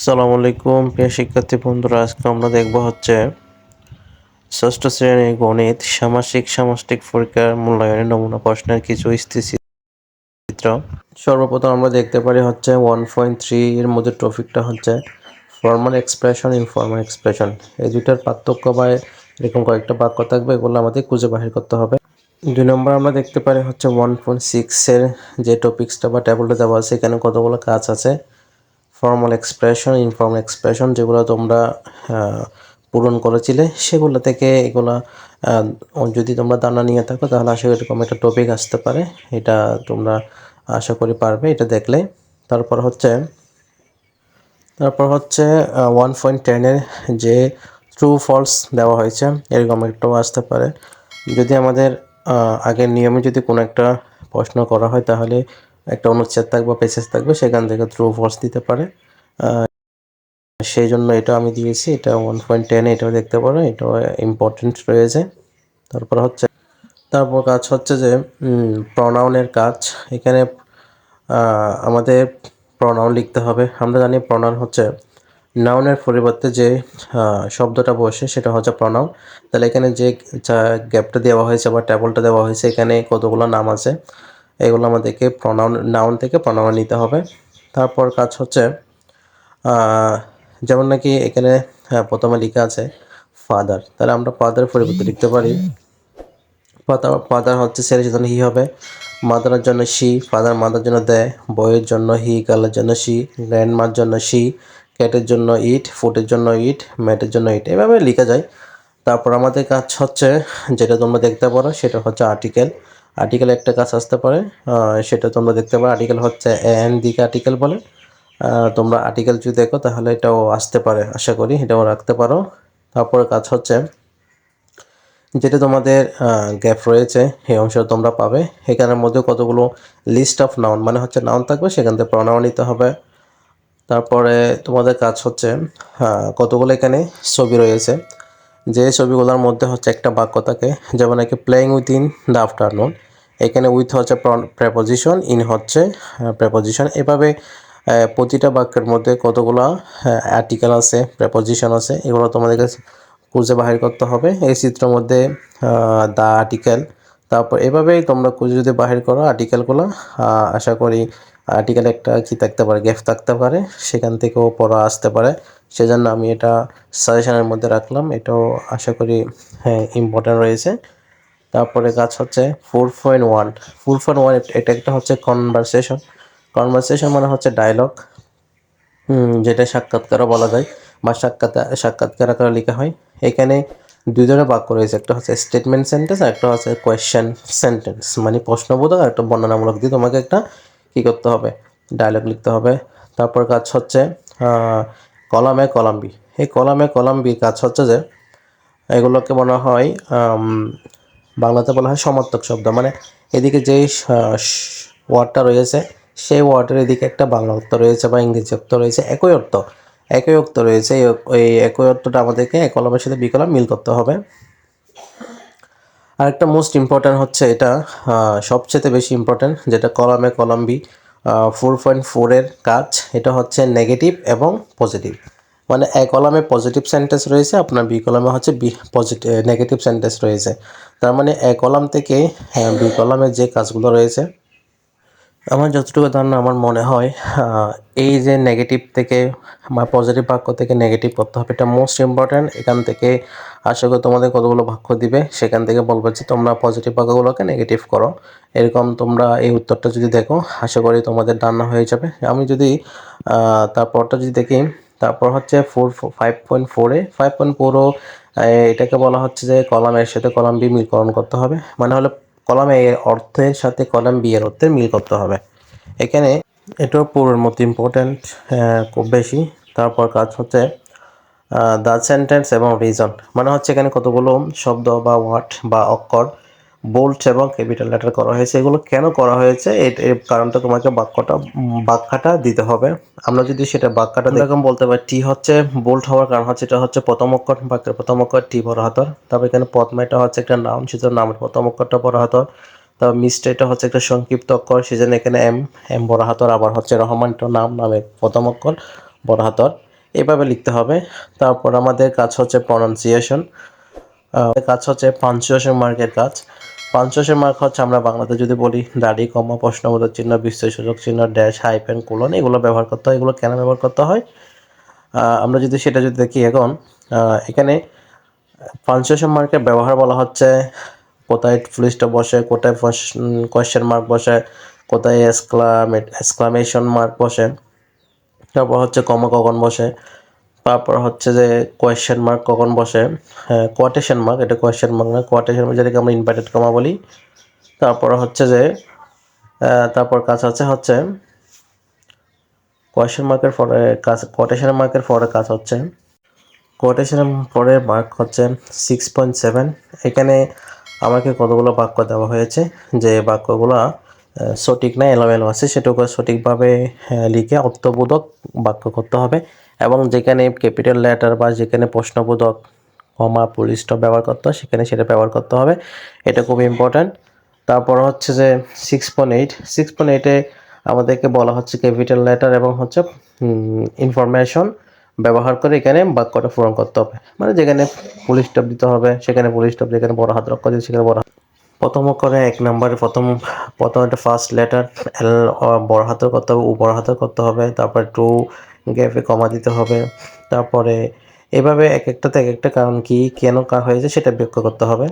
আসসালামু আলাইকুম, প্রিয় শিক্ষার্থী বন্ধুরা, আজকে আমরা দেখব হচ্ছে ষষ্ঠ শ্রেণির গণিত, সামাসিক, সামষ্টিক পরীক্ষার মূল্যায়নের নমুনা প্রশ্নের কিছু স্থিতিচিত্র। সর্বপ্রথম আমরা দেখতে পারি হচ্ছে ওয়ান পয়েন্ট থ্রি এর মধ্যে টপিকটা হচ্ছে ফর্মাল এক্সপ্রেশন ইনফর্মাল এক্সপ্রেশন এই দুইটার পার্থক্য বা এরকম কয়েকটা বাক্য থাকবে, এগুলো আমাদের খুঁজে বাহির করতে হবে। দুই নম্বর আমরা দেখতে পারি হচ্ছে ওয়ান পয়েন্ট সিক্সের যে টপিক্সটা বা টেবলটা দেওয়া আছে, এখানে কতগুলো কাজ আছে। ফর্মাল এক্সপ্রেশন ইনফর্মাল এক্সপ্রেশন যেগুলো তোমরা পূরণ করেছিলে, সেগুলো থেকে এগুলো যদি তোমরা দানা নিয়ে থাকো, তাহলে আশা করি এরকম একটা টপিক আসতে পারে। এটা তোমরা আশা করি পারবে, এটা দেখলে। তারপর হচ্ছে তারপর হচ্ছে ওয়ান পয়েন্ট টেনের যে ট্রু ফলস দেওয়া হয়েছে, এরকম একটাও আসতে পারে। যদি আমাদের আগের নিয়মে যদি কোনো একটা প্রশ্ন করা হয়, তাহলে একটা অনুচ্ছেদ থাকবে পেসেজ থাকবে, সেখান থেকে থ্রু ফলস দিতে পারে। সেই জন্য এটা আমি দিয়েছি, এটা ওয়ান পয়েন্ট টেন এটাও দেখতে পারো, এটাও ইম্পর্টেন্ট রয়েছে। তারপর হচ্ছে, তারপর কাজ হচ্ছে যে প্রনাউনের কাজ। এখানে আমাদের প্রনাউন লিখতে হবে। আমরা জানি প্রনাউন হচ্ছে নাউনের পরিবর্তে যে শব্দটা বসে, সেটা হচ্ছে প্রনাউন তাহলে এখানে যা গ্যাপটা দেওয়া হয়েছে বা ট্যাবলটা দেওয়া হয়েছে, এখানে কতগুলো নাম আছে? এগুলো আমাদেরকে প্রনাউন নাউন থেকে প্রনাউন নিতে হবে। তারপর কাজ হচ্ছে যেমন নাকি এখানে হ্যাঁ, প্রথমে লেখা আছে ফাদার তাহলে আমরা ফাদার পরিবর্তে লিখতে পারি। ফাদার হচ্ছে ছেলের জন্য হি হবে। মাদারের জন্য শি ফাদার মাদার জন্য দেয় বইয়ের জন্য হি গার্লের জন্য শি গ্র্যান্ড মার জন্য শি ক্যাটের জন্য ইট ফুটের জন্য ইট ম্যাটের জন্য ইট এভাবে লেখা যায়। তারপর আমাদের কাজ হচ্ছে যেটা তোমরা দেখতে পারো সেটা হচ্ছে আর্টিকেল আর্টিকেল একটা কাজ আসতে পারে সেটা তোমরা দেখতে পারো। আর্টিকেল হচ্ছে এন দিকে আর্টিকেল বলে। তোমরা আর্টিকেল যদি দেখো, তাহলে এটাও আসতে পারে, আশা করি এটাও রাখতে পারো। তারপরে কাজ হচ্ছে, যেটা তোমাদের গ্যাপ রয়েছে, এই অংশটা তোমরা পাবে। এখানের মধ্যে কতগুলো লিস্ট অফ নাউন মানে হচ্ছে নাউন থাকবে, সেখান থেকে প্রনাউন নিতে হবে। তারপরে তোমাদের কাজ হচ্ছে কতগুলো এখানে ছবি রয়েছে। যে ছবিগুলোর মধ্যে হচ্ছে একটা বাক্য থাকে, যেমন নাকি playing with in the afternoon এখানে উইথ হচ্ছে প্রেপোজিশন ইন হচ্ছে প্রেপোজিশন এভাবে প্রতিটা বাক্যের মধ্যে কতগুলো আর্টিকেল আছে প্রেপোজিশন আছে, এগুলো তোমাদের কাছে খুঁজে বাহির করতে হবে। এই চিত্রের মধ্যে দ্য আর্টিকেল তারপর এভাবেই তোমরা খুঁজে যদি বাহির করো আর্টিকেলগুলো আশা করি আর্টিকেল একটা কি থাকতে পারে গ্যাপ থাকতে পারে, সেখান থেকেও পড়া আসতে পারে। সেজন্য আমি এটা সাজেশনের মধ্যে রাখলাম, এটাও আশা করি হ্যাঁ ইম্পর্টেন্ট রয়েছে। তারপরে কাজ হচ্ছে four point one four point one এটা একটা হচ্ছে কনভারসেশন কনভারসেশন মানে হচ্ছে ডায়লগ যেটা সাক্ষাৎকারও বলা যায়, বা সাক্ষাৎ, সাক্ষাৎকার আকারে লেখা হয়। এখানে দুই ধরনের বাক্য রয়েছে, একটা হচ্ছে স্টেটমেন্ট সেন্টেন্স আর একটা হচ্ছে কোয়েশ্চেন সেন্টেন্স মানে প্রশ্নবোধক আর একটা বর্ণনামূলক দিয়ে তোমাকে একটা কী করতে হবে? ডায়লগ লিখতে হবে। তারপর কাজ হচ্ছে কলামে কলাম্বি এই কলামে কলাম্বি কাজ হচ্ছে যে, এগুলোকে মনে হয় বাংলাতে বলা হয় সমার্থক শব্দ। মানে এদিকে যেই ওয়ার্ডটা রয়েছে, সেই ওয়ার্ডের এদিকে একটা বাংলা অর্থ রয়েছে বা ইংরেজি অর্থ রয়েছে, একই অর্থ। একই অর্থ রয়েছে, এই একই অর্থটা আমাদেরকে এক কলমের সাথে বিকলম মিল করতে হবে। আরেকটা মোস্ট ইম্পর্ট্যান্ট হচ্ছে এটা সবচেয়ে বেশি ইম্পর্ট্যান্ট যেটা কলামে কলাম বি ফোর পয়েন্ট ফোরের কাজ, এটা হচ্ছে নেগেটিভ এবং পজিটিভ মানে এ কলামে পজিটিভ সেন্টেন্স রয়েছে, আপনার বি কলামে হচ্ছে বি পজিটিভ নেগেটিভ সেন্টেন্স রয়েছে। তার মানে এ কলাম থেকে বি কলামে যে কাজগুলো রয়েছে আমার যতটুকু ধারণা, আমার মনে হয় এই যে নেগেটিভ থেকে বা পজিটিভ বাক্য থেকে নেগেটিভ করতে হবে, এটা মোস্ট ইম্পর্ট্যান্ট এখান থেকে আশা করি তোমাদের কতগুলো বাক্য দিবে, সেখান থেকে বলব যে তোমরা পজিটিভ বাক্যগুলোকে নেগেটিভ করো। এরকম তোমরা এই উত্তরটা যদি দেখো, আশা করি তোমাদের ধারণা হয়ে যাবে। আমি যদি তারপরটা যদি দেখি, তারপর হচ্ছে ফোর ফাইভ পয়েন্ট ফোরে ফাইভ পয়েন্ট ফোরও এটাকে বলা হচ্ছে যে কলাম এর সাথে কলাম বি মিলকরণ করতে হবে। মানে হলো কলাম এ এর অর্থের সাথে কলাম বি এর অর্থের মিল করতে হবে। এখানে এটাও পুরোর মতো ইম্পর্ট্যান্ট খুব বেশি। তারপর কাজ হচ্ছে দ্য সেন্টেন্স এবং রিজন মানে হচ্ছে এখানে কতগুলো শব্দ বা ওয়ার্ড বা অক্ষর বোল্ট এবং ক্যাপিটাল লেটার করা হয়েছে। এগুলো কেন করা হয়েছে? এর কারণটা তোমাকে বাক্যটা ব্যাখ্যাটা দিতে হবে। আমরা যদি সেটা ব্যাখ্যাটা এরকম বলতে পারি টি হচ্ছে বোল্ট হওয়ার কারণ হচ্ছে এটা হচ্ছে প্রথম অক্ষর বাক্যের প্রথম অক্ষর টি বড় হাতর তারপর এখানে পদ্মাটা হচ্ছে একটা নাম সেজন্য নামের প্রথম অক্ষরটা বড় হাতর তারপর মিস্ট এটা হচ্ছে একটা সংক্ষিপ্ত অক্ষর সেজন্য এখানে এম এম বড় হাতর আবার হচ্ছে রহমান এটা নাম নামের প্রথম অক্ষর বড় হাতর এভাবে লিখতে হবে। তারপর আমাদের কাজ হচ্ছে প্রনাউন্সিয়েশন কাজ হচ্ছে পাঞ্চুয়েশন মার্কের কাজ। পাঞ্চুয়েশন মার্ক হচ্ছে আমরা বাংলাতে যদি বলি, দাড়ি, কমা, প্রশ্নবোধক চিহ্ন বিস্ময়সূচক চিহ্ন ড্যাশ হাইপেন কোলন এগুলো ব্যবহার করতে হয়। এগুলো কেন ব্যবহার করতে হয়? আমরা যদি সেটা যদি দেখি এখন এখানে পাঞ্চুয়েশন মার্কের ব্যবহার বলা হচ্ছে, কোথায় ফুলিস্টা বসে, কোথায় কোয়েশ্চেন মার্ক বসে, কোথায় এক্সক্লামেট এক্সক্লামেশন মার্ক বসে, তারপর হচ্ছে কমা কখন বসে তারপর হচ্ছে যে কোয়েশ্চেন মার্ক কখন বসে? হ্যাঁ কোয়াটেশন মার্ক এটা কোয়েশ্চেন মার্ক না কোয়াটেশন মার্ক যেটাকে আমরা ইনভার্টেড কমা বলি। তারপর হচ্ছে যে তারপর কাজ আছে হচ্ছে কোয়েশ্চেন মার্কের পরে কাজ কোয়াটেশন মার্কের পরে কাজ হচ্ছে কোটেশনের পরে মার্ক হচ্ছে সিক্স পয়েন্ট সেভেন এখানে আমাকে কতগুলো বাক্য দেওয়া হয়েছে? যে বাক্যগুলো সঠিক না এলোমেলো আছে, সেটুকু সঠিকভাবে লিখে অর্থবোধক বাক্য করতে হবে। এবং যেখানে ক্যাপিটাল লেটার বা যেখানে প্রশ্নবোধক কমা পুলিশ ব্যবহার করতে হয়, সেখানে সেটা ব্যবহার করতে হবে। এটা খুব ইম্পর্ট্যান্ট তারপর হচ্ছে যে six point eight six point এইটে আমাদেরকে বলা হচ্ছে ক্যাপিটাল লেটার এবং হচ্ছে ইনফরমেশন ব্যবহার করে এখানে বাক্যটা পূরণ করতে হবে। মানে যেখানে পুলিশ স্টপ দিতে হবে, সেখানে পুলিশ স্টপ যেখানে বড় হাত রক্ষ দিতে সেখানে বড় হাত প্রথম করে এক নম্বরে প্রথম প্রথম একটা ফার্স্ট লেটার এল বড় হাতের করতে হবে ও বড় হাতের করতে হবে। তারপর টু গ্যাপে কমা দিতে হবে। তারপরে এভাবে এক একটাতে এক একটা কারণ কি, কেন কা, হয়েছে সেটা ব্যাখ্যা করতে হবে।